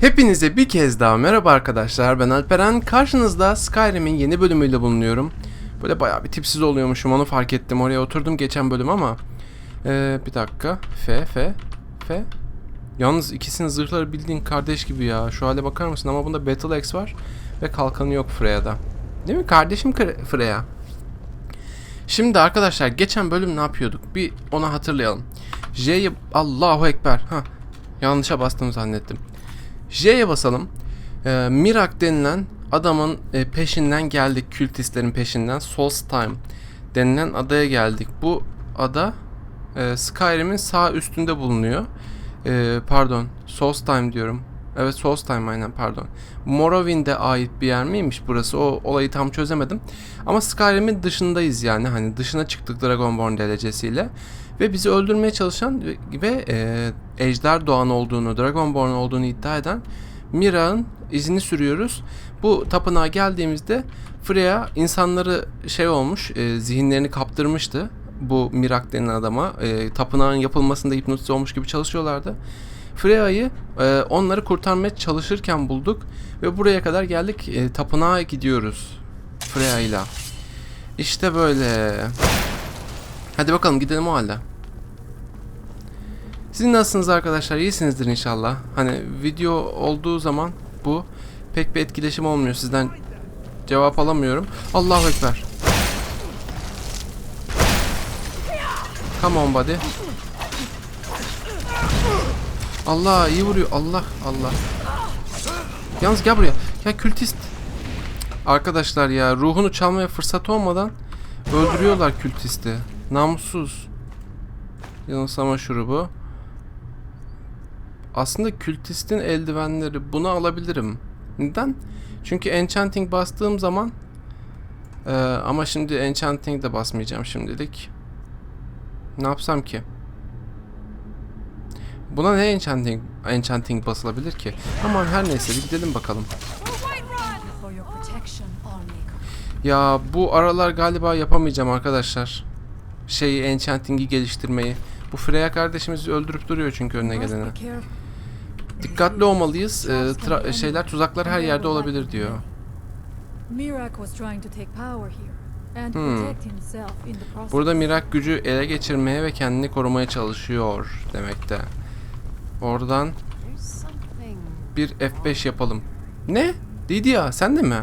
Hepinize bir kez daha merhaba arkadaşlar. Ben Alperen. Karşınızda Skyrim'in yeni bölümüyle bulunuyorum. Böyle bayağı bir tipsiz oluyormuşum onu fark ettim. Oraya oturdum geçen bölüm ama. Ee, bir dakika. F, F, F. Yalnız ikisinin zırhları bildiğin kardeş gibi ya. Şu hale bakar mısın? Ama bunda Battle Axe var. Ve kalkanı yok Freya'da. Değil mi? Kardeşim Freya. Şimdi arkadaşlar geçen bölüm ne yapıyorduk? Bir ona hatırlayalım. J'yi Allahu Ekber. Ha. Yanlışa bastım zannettim. J'ye basalım. Ee, Mirak denilen adamın e, peşinden geldik. Kültistlerin peşinden. Solstheim denilen adaya geldik. Bu ada e, Skyrim'in sağ üstünde bulunuyor. E, pardon. Solstheim diyorum. Evet Solstheim aynen pardon. Morrowind'e ait bir yer miymiş burası? O olayı tam çözemedim. Ama Skyrim'in dışındayız yani. Hani dışına çıktık Dragonborn derecesiyle. Ve bizi öldürmeye çalışan ve, e, ejder doğan olduğunu, Dragonborn olduğunu iddia eden Mira'nın izini sürüyoruz. Bu tapınağa geldiğimizde Freya insanları şey olmuş, e, zihinlerini kaptırmıştı. Bu Mirak denilen adama. E, tapınağın yapılmasında hipnotize olmuş gibi çalışıyorlardı. Freya'yı e, onları kurtarmaya çalışırken bulduk ve buraya kadar geldik. E, tapınağa gidiyoruz Freya ile. İşte böyle. Hadi bakalım gidelim o halde. Siz nasılsınız arkadaşlar? İyisinizdir inşallah. Hani video olduğu zaman bu pek bir etkileşim olmuyor. Sizden cevap alamıyorum. Allahu Ekber. Come on buddy. Allah iyi vuruyor. Allah Allah. Yalnız gel buraya. Ya kültist. Arkadaşlar ya ruhunu çalmaya fırsat olmadan öldürüyorlar kültisti. Namussuz. Yanılsama şurubu. Aslında kültistin eldivenleri bunu alabilirim. Neden? Çünkü enchanting bastığım zaman Ee, ama şimdi enchanting de basmayacağım şimdilik. Ne yapsam ki? Buna ne enchanting enchanting basılabilir ki? Aman her neyse bir gidelim bakalım. Ya bu aralar galiba yapamayacağım arkadaşlar. Şeyi enchanting'i geliştirmeyi. Bu Freya kardeşimizi öldürüp duruyor çünkü önüne gelene. Dikkatli olmalıyız. Ee, şeyler tuzaklar her yerde olabilir diyor. Hmm. Burada Mirak gücü ele geçirmeye ve kendini korumaya çalışıyor demekte. Oradan bir F5 yapalım. Ne? Didia sen de mi?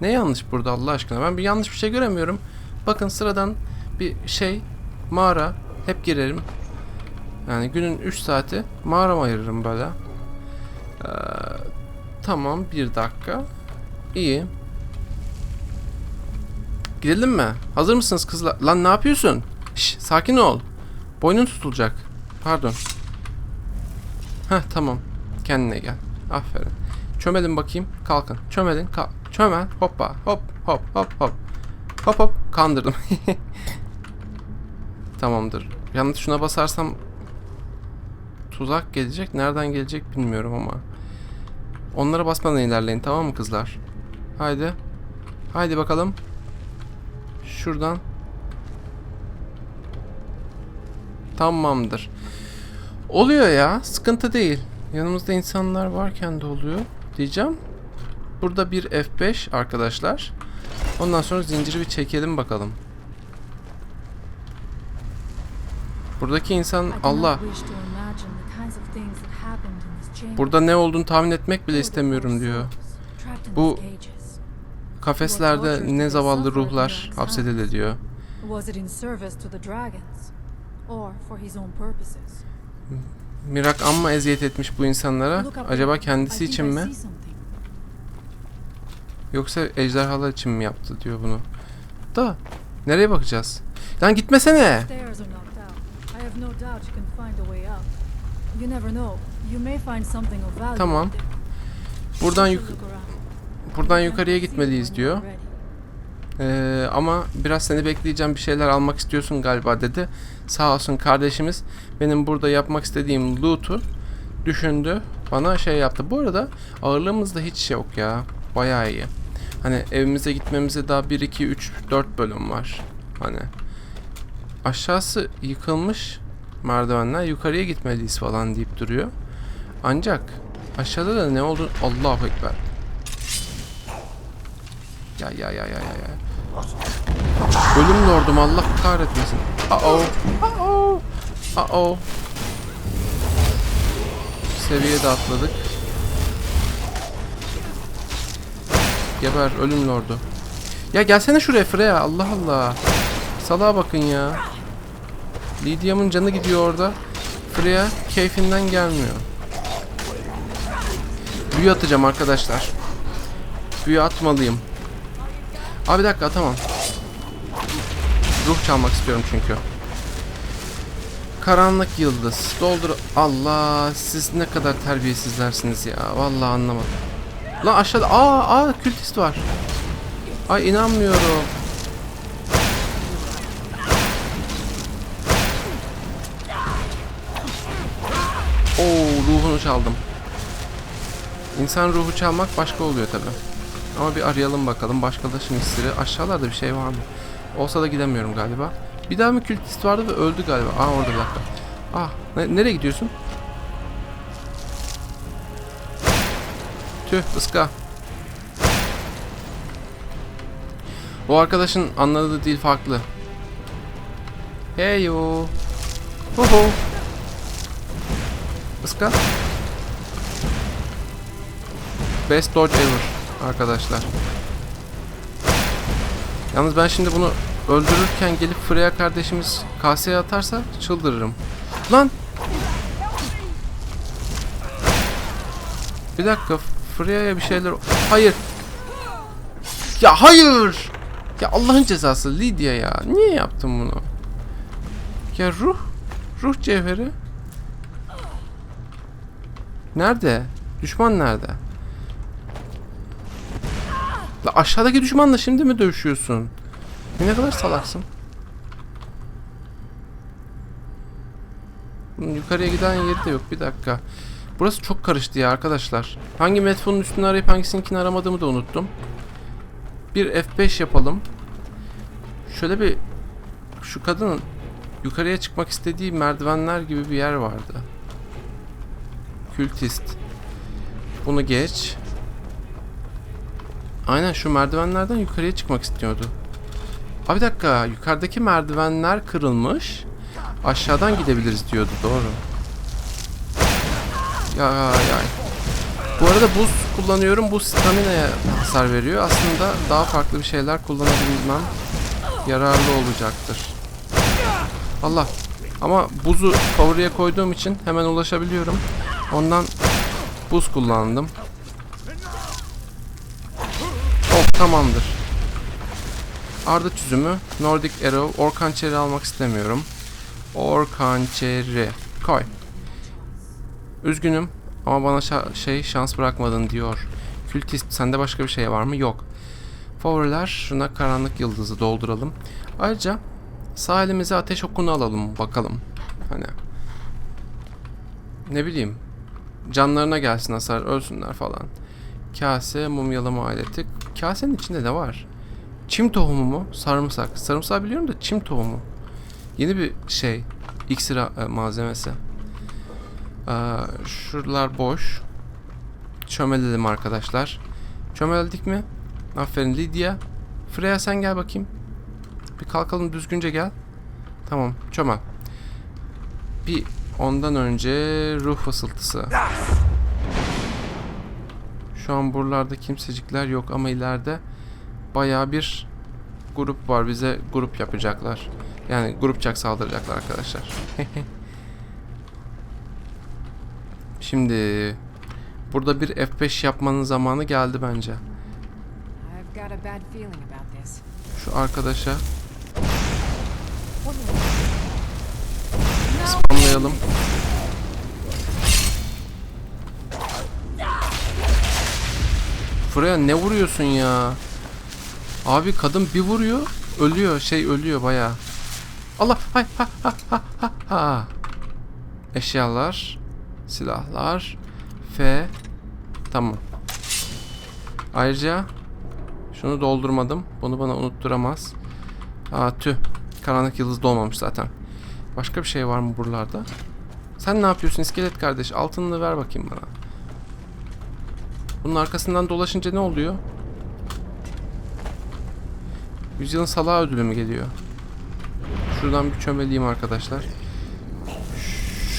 Ne yanlış burada Allah aşkına? Ben bir yanlış bir şey göremiyorum. Bakın sıradan bir şey mağara hep girerim. Yani günün 3 saati mağarama ayırırım böyle. Ee, tamam bir dakika. İyi. Gidelim mi? Hazır mısınız kızlar? Lan ne yapıyorsun? Şş, sakin ol. Boynun tutulacak. Pardon. Heh tamam. Kendine gel. Aferin. Çömelin bakayım. Kalkın. Çömelin. Kalk. Çömel. Hoppa. Hop hop hop hop. Hop hop. Kandırdım. Tamamdır. Yalnız şuna basarsam tuzak gelecek. Nereden gelecek bilmiyorum ama. Onlara basmadan ilerleyin tamam mı kızlar? Haydi. Haydi bakalım. Şuradan. Tamamdır. Oluyor ya. Sıkıntı değil. Yanımızda insanlar varken de oluyor. Diyeceğim. Burada bir F5 arkadaşlar. Ondan sonra zinciri bir çekelim bakalım. Buradaki insan Allah. Burada ne olduğunu tahmin etmek bile istemiyorum diyor. Bu-. Kafeslerde ne zavallı ruhlar hapsedildi diyor. Mirak amma eziyet etmiş bu insanlara. Acaba kendisi için mi? Yoksa ejderhalar için mi yaptı diyor bunu. Da nereye bakacağız? Lan gitmesene. You never know. Tamam. Buradan yuk buradan yukarıya gitmeliyiz diyor. Ee, ama biraz seni bekleyeceğim bir şeyler almak istiyorsun galiba dedi. Sağ olsun kardeşimiz benim burada yapmak istediğim loot'u düşündü. Bana şey yaptı. Bu arada ağırlığımızda hiç şey yok ya. Bayağı iyi. Hani evimize gitmemize daha 1, 2, 3, 4 bölüm var. Hani aşağısı yıkılmış merdivenler yukarıya gitmeliyiz falan deyip duruyor. Ancak aşağıda da ne oldu? Allahu Ekber. Ya ya ya ya ya. Ölüm lordum Allah kahretmesin. Uh-oh. Uh-oh. Uh-oh. Seviye de atladık. Geber ölüm lordu. Ya gelsene şuraya Freya Allah Allah. Salağa bakın ya. Lydia'mın canı gidiyor orada. Freya keyfinden gelmiyor. Büyü atacağım arkadaşlar. Büyü atmalıyım. Abi bir dakika atamam. Ruh çalmak istiyorum çünkü. Karanlık yıldız. Doldur. Allah siz ne kadar terbiyesizlersiniz ya. Vallahi anlamadım. Lan aşağıda. Aa, aa kültist var. Ay inanmıyorum. Oo ruhunu çaldım. İnsan ruhu çalmak başka oluyor tabi. Ama bir arayalım bakalım. Başkalaşım iksiri. Aşağılarda bir şey var mı? Olsa da gidemiyorum galiba. Bir daha mı kültist vardı ve öldü galiba. Aa orada bir dakika. Ah ne- nereye gidiyorsun? Tüh ıska. O arkadaşın anladığı dil farklı. Hey yo. Ho ho. Iska. Best dodge ever arkadaşlar. Yalnız ben şimdi bunu öldürürken gelip Freya kardeşimiz kaseye atarsa çıldırırım. Lan! Bir dakika Freya'ya bir şeyler... Hayır! Ya hayır! Ya Allah'ın cezası Lydia ya. Niye yaptın bunu? Ya ruh... Ruh cevheri... Nerede? Düşman nerede? La aşağıdaki düşmanla şimdi mi dövüşüyorsun? Ne kadar salaksın. Yukarıya giden yeri de yok. Bir dakika. Burası çok karıştı ya arkadaşlar. Hangi metfonun üstünü arayıp hangisininkini aramadığımı da unuttum. Bir F5 yapalım. Şöyle bir şu kadının yukarıya çıkmak istediği merdivenler gibi bir yer vardı. Kültist. Bunu geç. Aynen şu merdivenlerden yukarıya çıkmak istiyordu. Abi bir dakika yukarıdaki merdivenler kırılmış. Aşağıdan gidebiliriz diyordu doğru. Ya ya. Bu arada buz kullanıyorum. Bu stamina'ya hasar veriyor. Aslında daha farklı bir şeyler kullanabilmem yararlı olacaktır. Allah. Ama buzu favoriye koyduğum için hemen ulaşabiliyorum. Ondan buz kullandım. Tamamdır. Arda çözümü, Nordic Arrow, Orkan Çeri almak istemiyorum. Orkan Çeri. Koy. Üzgünüm ama bana şa- şey şans bırakmadın diyor. Kültist sende başka bir şey var mı? Yok. Favoriler şuna karanlık yıldızı dolduralım. Ayrıca sağ elimize ateş okunu alalım bakalım. Hani ne bileyim canlarına gelsin hasar ölsünler falan. Kase mumyalama aleti. Kasenin içinde ne var? Çim tohumu mu? Sarımsak. Sarımsak biliyorum da çim tohumu. Yeni bir şey. İksir e, malzemesi. Ee, şuralar boş. Çömelelim arkadaşlar. Çömeldik mi? Aferin Lydia. Freya sen gel bakayım. Bir kalkalım düzgünce gel. Tamam çömel. Bir ondan önce ruh fısıltısı. Şu an buralarda kimsecikler yok ama ileride bayağı bir grup var. Bize grup yapacaklar. Yani grupçak saldıracaklar arkadaşlar. Şimdi burada bir F5 yapmanın zamanı geldi bence. Şu arkadaşa spamlayalım. Freya ne vuruyorsun ya? Abi kadın bir vuruyor ölüyor şey ölüyor baya. Allah hay ha ha ha ha ha. Eşyalar, silahlar, F. Tamam. Ayrıca şunu doldurmadım. Bunu bana unutturamaz. Aa tüh. Karanlık yıldız dolmamış zaten. Başka bir şey var mı buralarda? Sen ne yapıyorsun iskelet kardeş? Altınını ver bakayım bana. Bunun arkasından dolaşınca ne oluyor? Yüzyılın salağı ödülü mü geliyor? Şuradan bir çömeleyim arkadaşlar.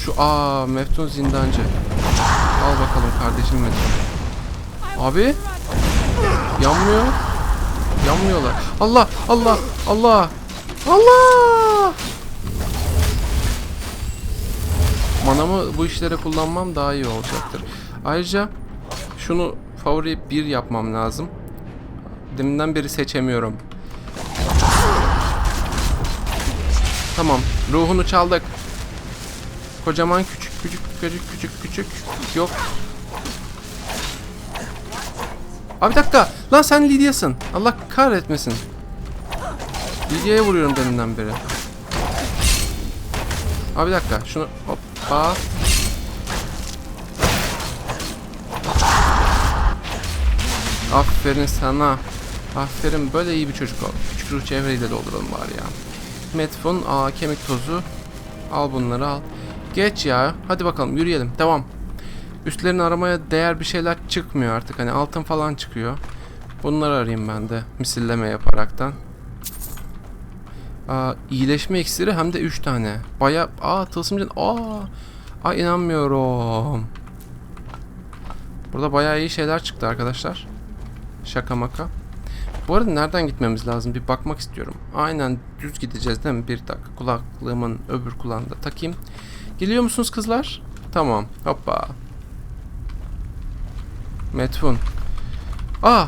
Şu aa Meftun zindancı. Al bakalım kardeşim Meftun. Abi yanmıyor. Yanmıyorlar. Allah Allah Allah Allah. Manamı bu işlere kullanmam daha iyi olacaktır. Ayrıca şunu favori bir yapmam lazım. Deminden beri seçemiyorum. Tamam. Ruhunu çaldık. Kocaman küçük küçük küçük küçük küçük. Yok. Abi bir dakika. Lan sen Lidya'sın. Allah kahretmesin. Lidya'ya vuruyorum deminden beri. Abi bir dakika. Şunu hoppa. Aferin sana. Aferin böyle iyi bir çocuk ol. Küçük ruh çevreyle dolduralım bari ya. Metfon, aa kemik tozu. Al bunları al. Geç ya. Hadi bakalım yürüyelim. Devam. Üstlerini aramaya değer bir şeyler çıkmıyor artık. Hani altın falan çıkıyor. Bunları arayayım ben de. Misilleme yaparaktan. Aa, iyileşme iksiri hem de 3 tane. Baya aa tılsımcın aa Ay inanmıyorum. Burada bayağı iyi şeyler çıktı arkadaşlar. Şaka maka. Bu arada nereden gitmemiz lazım? Bir bakmak istiyorum. Aynen düz gideceğiz değil mi? Bir dakika kulaklığımın öbür kulağında takayım. Geliyor musunuz kızlar? Tamam. Hoppa. Metfun. Aa!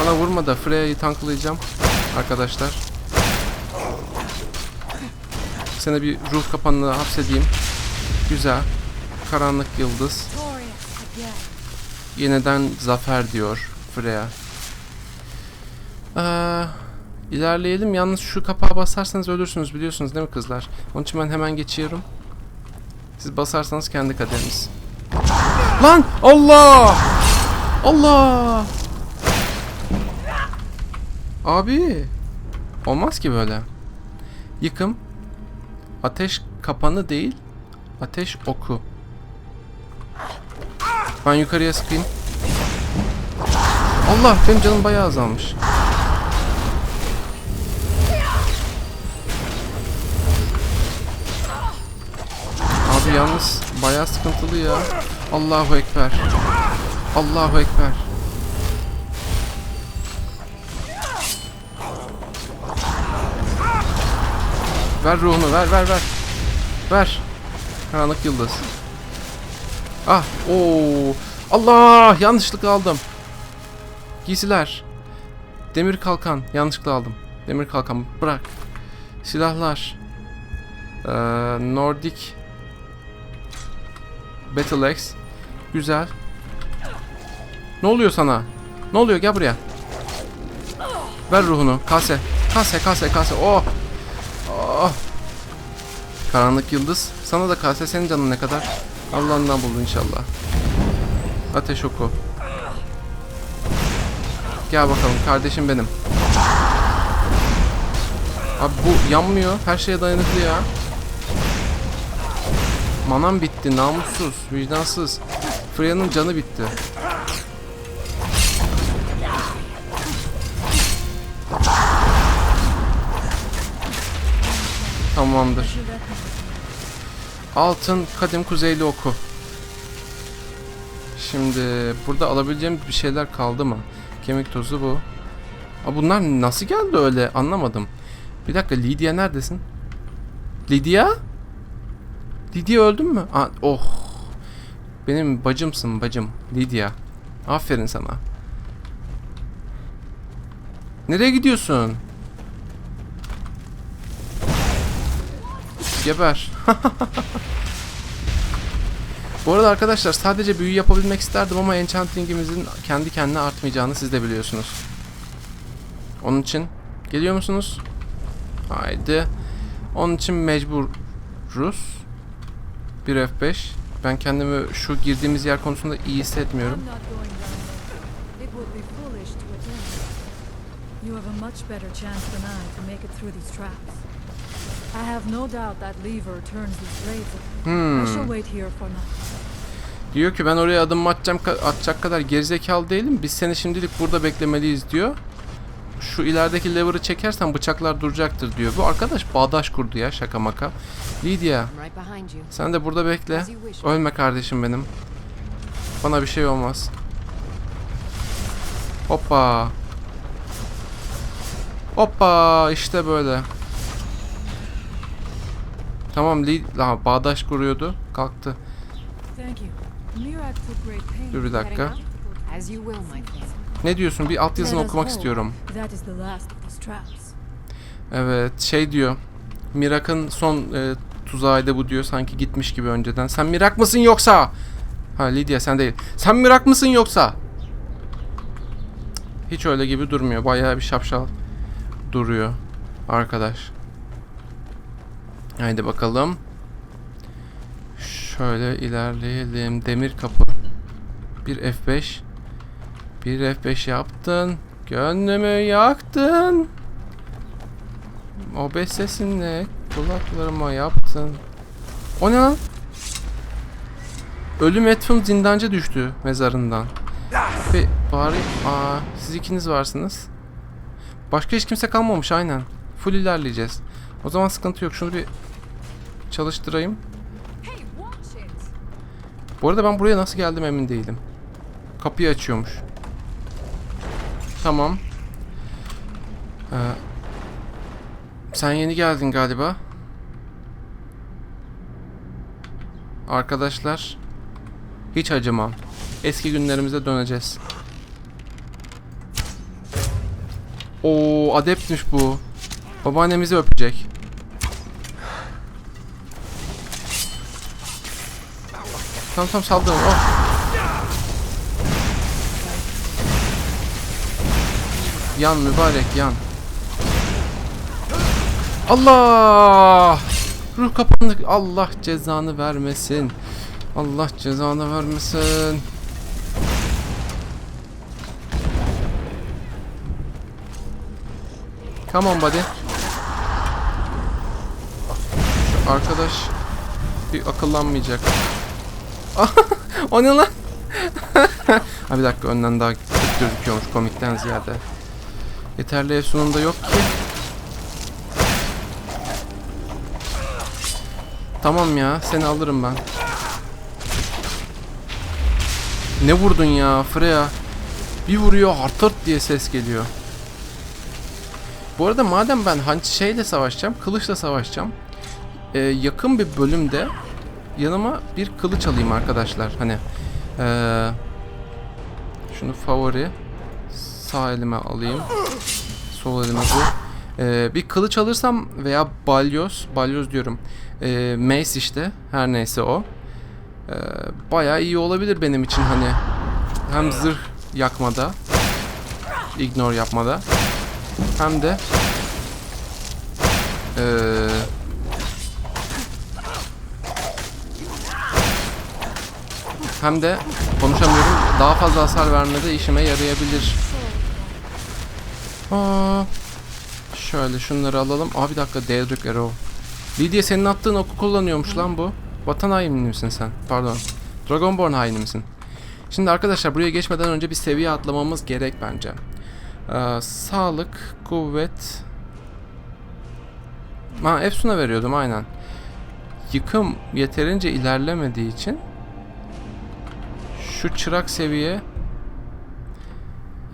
Bana vurma da Freya'yı tanklayacağım. Arkadaşlar. Seni bir ruh kapanına hapsedeyim. Güzel. Karanlık yıldız. Yeniden zafer diyor Freya. Ee, ilerleyelim. Yalnız şu kapağa basarsanız ölürsünüz biliyorsunuz değil mi kızlar? Onun için ben hemen geçiyorum. Siz basarsanız kendi kaderiniz. Lan! Allah! Allah! Abi! Olmaz ki böyle. Yıkım. Ateş kapanı değil. Ateş oku. Ben yukarıya sıkayım. Allah benim canım bayağı azalmış. Abi yalnız bayağı sıkıntılı ya. Allahu Ekber. Allahu Ekber. Ver ruhunu ver ver ver. Ver. Karanlık yıldız. Ah, o Allah, yanlışlıkla aldım. Giysiler. Demir kalkan, yanlışlıkla aldım. Demir kalkan, bırak. Silahlar. Ee, Nordic Battle Axe. Güzel. Ne oluyor sana? Ne oluyor? Gel buraya. Ver ruhunu. Kase. Kase, kase, kase. Oh. Oh. Karanlık yıldız. Sana da kase. Senin canın ne kadar? Allah'ından buldu inşallah. Ateş oku. Gel bakalım kardeşim benim. Abi bu yanmıyor. Her şeye dayanıklı ya. Manam bitti. Namussuz. Vicdansız. Freya'nın canı bitti. Tamamdır. Altın kadim kuzeyli oku. Şimdi burada alabileceğim bir şeyler kaldı mı? Kemik tozu bu. Aa, bunlar nasıl geldi öyle anlamadım. Bir dakika Lydia neredesin? Lydia? Lydia öldün mü? Aa, oh. Benim bacımsın bacım. Lydia. Aferin sana. Nereye gidiyorsun? Geber. Bu arada arkadaşlar sadece büyü yapabilmek isterdim ama enchanting'imizin kendi kendine artmayacağını siz de biliyorsunuz. Onun için geliyor musunuz? Haydi. Onun için mecburuz. Bir F5. Ben kendimi şu girdiğimiz yer konusunda iyi hissetmiyorum. You have a much better chance than I to make it through these traps. I have no doubt that lever turns these blades. I shall Hmm. wait here for now. Diyor ki ben oraya adım atacağım atacak kadar gerizekalı değilim. Biz seni şimdilik burada beklemeliyiz diyor. Şu ilerideki lever'ı çekersen bıçaklar duracaktır diyor. Bu arkadaş bağdaş kurdu ya şaka maka. Lydia sen de burada bekle. Ölme kardeşim benim. Bana bir şey olmaz. Hoppa. Hoppa işte böyle. Tamam Lid ha, bağdaş kuruyordu. Kalktı. Dur bir dakika. Ne diyorsun? Bir altyazını okumak istiyorum. Evet şey diyor. Mirak'ın son e, tuzağıydı bu diyor. Sanki gitmiş gibi önceden. Sen Mirak mısın yoksa? Ha Lydia sen değil. Sen Mirak mısın yoksa? Hiç öyle gibi durmuyor. Bayağı bir şapşal duruyor arkadaş. Haydi bakalım. Şöyle ilerleyelim. Demir kapı. Bir F5. Bir F5 yaptın. Gönlümü yaktın. O sesinle kulaklarıma yaptın. O ne lan? Ölüm Etfum zindancı düştü mezarından. Ve bari aa siz ikiniz varsınız. Başka hiç kimse kalmamış aynen. Full ilerleyeceğiz. O zaman sıkıntı yok. Şunu bir çalıştırayım. Bu arada ben buraya nasıl geldim emin değilim. Kapıyı açıyormuş. Tamam. Ee, sen yeni geldin galiba. Arkadaşlar. Hiç acımam. Eski günlerimize döneceğiz. Oo adeptmiş bu. Babaannemizi öpecek. Tamam tamam saldırın. Oh. Yan mübarek yan. Allah! Ruh kapandı. Allah cezanı vermesin. Allah cezanı vermesin. Come on buddy. Şu arkadaş bir akıllanmayacak. o ne lan? ha bir dakika önden daha gözüküyormuş komikten ziyade. Yeterli ev sonunda yok ki. Tamam ya seni alırım ben. Ne vurdun ya Freya? Bir vuruyor hartırt diye ses geliyor. Bu arada madem ben hani şeyle savaşacağım, kılıçla savaşacağım. e, yakın bir bölümde yanıma bir kılıç alayım arkadaşlar. Hani eee, şunu favori sağ elime alayım. Sol elime bu. Eee, bir kılıç alırsam veya balyoz, balyoz diyorum. Eee mace işte. Her neyse o. Eee bayağı iyi olabilir benim için hani. Hem zırh yakmada, ignore yapmada. Hem de eee hem de konuşamıyorum daha fazla hasar vermede işime yarayabilir. Aa, şöyle şunları alalım. Aa bir dakika Daedric Arrow. Lydia senin attığın oku kullanıyormuş lan bu. Vatan haini misin sen? Pardon. Dragonborn haini misin? Şimdi arkadaşlar buraya geçmeden önce bir seviye atlamamız gerek bence. Ee, sağlık, kuvvet. Ha Efsun'a veriyordum aynen. Yıkım yeterince ilerlemediği için şu çırak seviye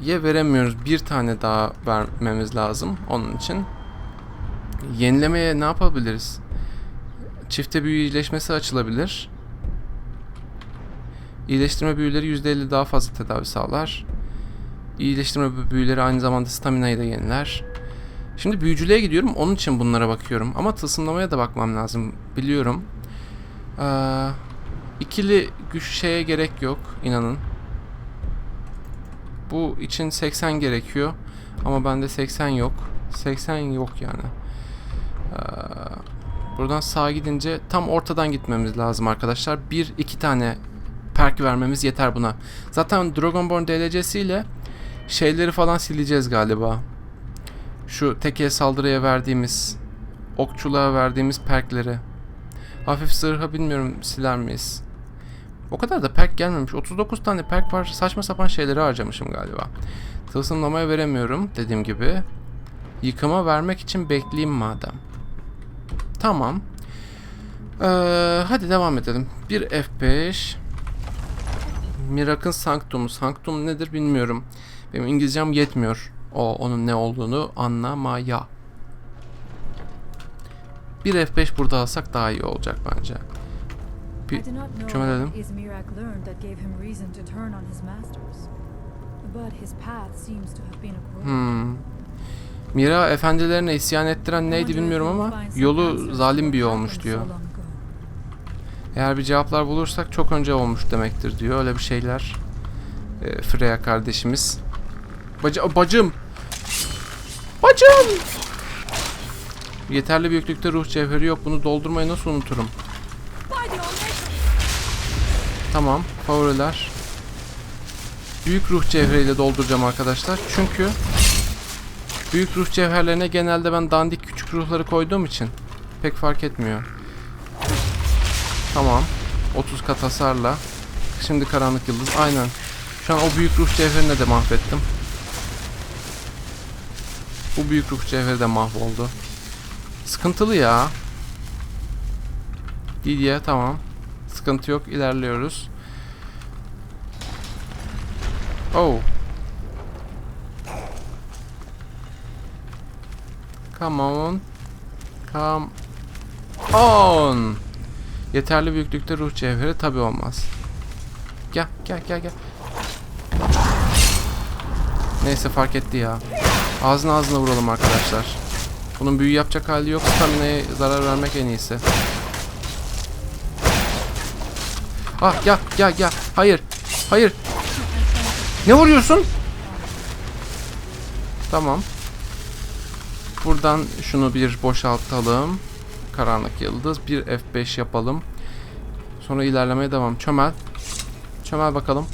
ye veremiyoruz. Bir tane daha vermemiz lazım onun için. Yenilemeye ne yapabiliriz? Çifte büyü iyileşmesi açılabilir. İyileştirme büyüleri %50 daha fazla tedavi sağlar. İyileştirme büyüleri aynı zamanda staminayı da yeniler. Şimdi büyücülüğe gidiyorum. Onun için bunlara bakıyorum. Ama tılsımlamaya da bakmam lazım. Biliyorum. Ee, ikili güç şeye gerek yok inanın. Bu için 80 gerekiyor. Ama bende 80 yok. 80 yok yani. Ee, buradan sağa gidince tam ortadan gitmemiz lazım arkadaşlar. Bir iki tane perk vermemiz yeter buna. Zaten Dragonborn DLC'siyle şeyleri falan sileceğiz galiba. Şu teke saldırıya verdiğimiz, okçuluğa verdiğimiz perkleri. Hafif zırha bilmiyorum siler miyiz? O kadar da perk gelmemiş. 39 tane perk var. Saçma sapan şeyleri harcamışım galiba. Tılsımlamaya veremiyorum dediğim gibi. Yıkıma vermek için bekleyeyim madem. Tamam. Ee, hadi devam edelim. Bir F5. Mirak'ın Sanctum'u. Sanctum nedir bilmiyorum. Benim İngilizcem yetmiyor. O onun ne olduğunu anlamaya. Bir F5 burada alsak daha iyi olacak bence. Bir I do not know çömelelim. what Ismirak learned that gave him reason to turn on his masters. But his path seems to have been a growth. Hmm. Mira efendilerine isyan ettiren neydi bilmiyorum ama yolu zalim bir yolmuş diyor. Eğer bir cevaplar bulursak çok önce olmuş demektir diyor. Öyle bir şeyler. Ee, Freya kardeşimiz. Bacı bacım. Bacım. Yeterli büyüklükte ruh cevheri yok. Bunu doldurmayı nasıl unuturum? Tamam. Favoriler. Büyük ruh cevheriyle dolduracağım arkadaşlar. Çünkü büyük ruh cevherlerine genelde ben dandik küçük ruhları koyduğum için pek fark etmiyor. Tamam. 30 kat hasarla. Şimdi karanlık yıldız. Aynen. Şu an o büyük ruh cevherini de mahvettim. Bu büyük ruh cevheri de mahvoldu. Sıkıntılı ya. Didiye tamam. Sıkıntı yok. ilerliyoruz. Oh. Come on. Come on. Yeterli büyüklükte ruh cevheri tabi olmaz. Gel gel gel gel. Neyse fark etti ya. Ağzına ağzına vuralım arkadaşlar. Bunun büyü yapacak hali yok. Stamina'ya zarar vermek en iyisi. Ah gel gel gel. Hayır. Hayır. Ne vuruyorsun? Tamam. Buradan şunu bir boşaltalım. Karanlık yıldız. Bir F5 yapalım. Sonra ilerlemeye devam. Çömel. Çömel bakalım.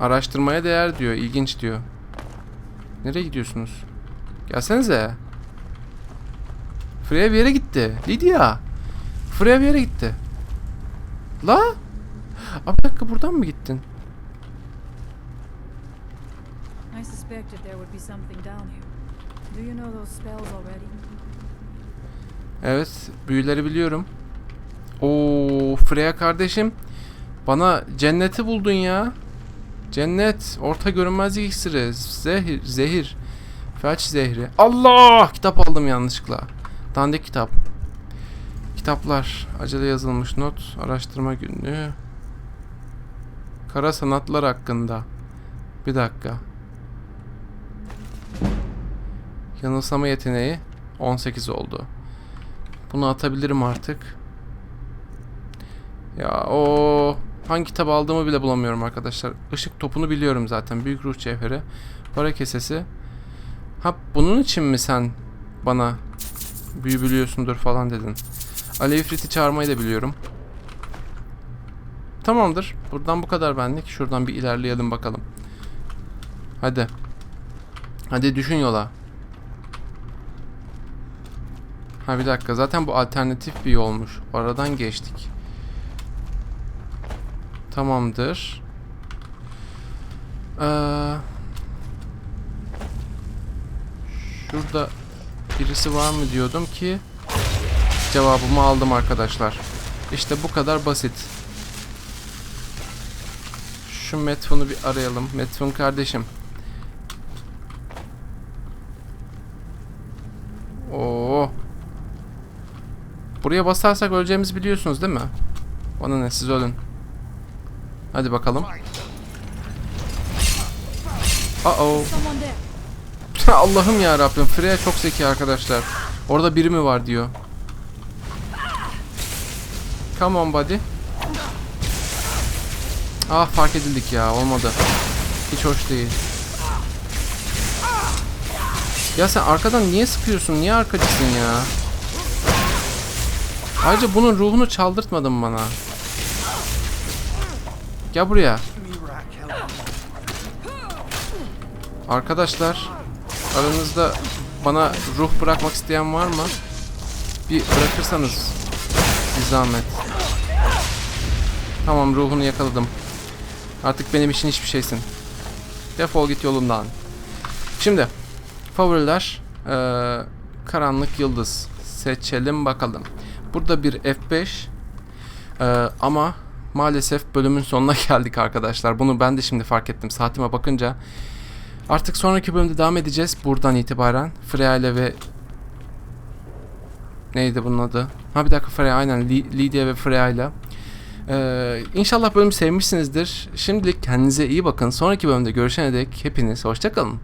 Araştırmaya değer diyor. İlginç diyor. Nereye gidiyorsunuz? Gelsenize. Freya bir yere gitti. Lydia. Freya bir yere gitti. La? Abi dakika buradan mı gittin? I suspected there would be something down here. Do you know those spells already? Evet, büyüleri biliyorum. Oo, Freya kardeşim. Bana cenneti buldun ya. Cennet, orta görünmezlik iksiri, zehir, zehir, felç zehri. Allah! Kitap aldım yanlışlıkla. Dandik kitap. Kitaplar, acele yazılmış not, araştırma günlüğü. Kara sanatlar hakkında. Bir dakika. Yanılsama yeteneği 18 oldu. Bunu atabilirim artık. Ya o hangi kitap aldığımı bile bulamıyorum arkadaşlar. Işık topunu biliyorum zaten. Büyük ruh cevheri. Para kesesi. Ha bunun için mi sen bana büyü biliyorsundur falan dedin. Alev Ifrit'i çağırmayı da biliyorum. Tamamdır. Buradan bu kadar benlik. Şuradan bir ilerleyelim bakalım. Hadi. Hadi düşün yola. Ha bir dakika zaten bu alternatif bir yolmuş. Aradan geçtik. Tamamdır. Ee, şurada birisi var mı diyordum ki cevabımı aldım arkadaşlar. İşte bu kadar basit. Şu Metfun'u bir arayalım. Metfun kardeşim. Oo. Buraya basarsak öleceğimizi biliyorsunuz değil mi? Bana ne siz ölün. Hadi bakalım. Uh oh. Allah'ım ya Rabbim. Freya çok zeki arkadaşlar. Orada biri mi var diyor. Come on buddy. Ah fark edildik ya olmadı. Hiç hoş değil. Ya sen arkadan niye sıkıyorsun? Niye arkacısın ya? Ayrıca bunun ruhunu çaldırtmadın bana. Gel buraya. Arkadaşlar aranızda bana ruh bırakmak isteyen var mı? Bir bırakırsanız bir zahmet. Tamam ruhunu yakaladım. Artık benim için hiçbir şeysin. Defol git yolundan. Şimdi favoriler eee, karanlık yıldız seçelim bakalım. Burada bir F5 eee, ama maalesef bölümün sonuna geldik arkadaşlar. Bunu ben de şimdi fark ettim saatime bakınca. Artık sonraki bölümde devam edeceğiz buradan itibaren. Freya ile ve neydi bunun adı? Ha bir dakika Freya aynen Lydia ve Freya ile. Ee, inşallah bölümü sevmişsinizdir. Şimdilik kendinize iyi bakın. Sonraki bölümde görüşene dek hepiniz hoşçakalın.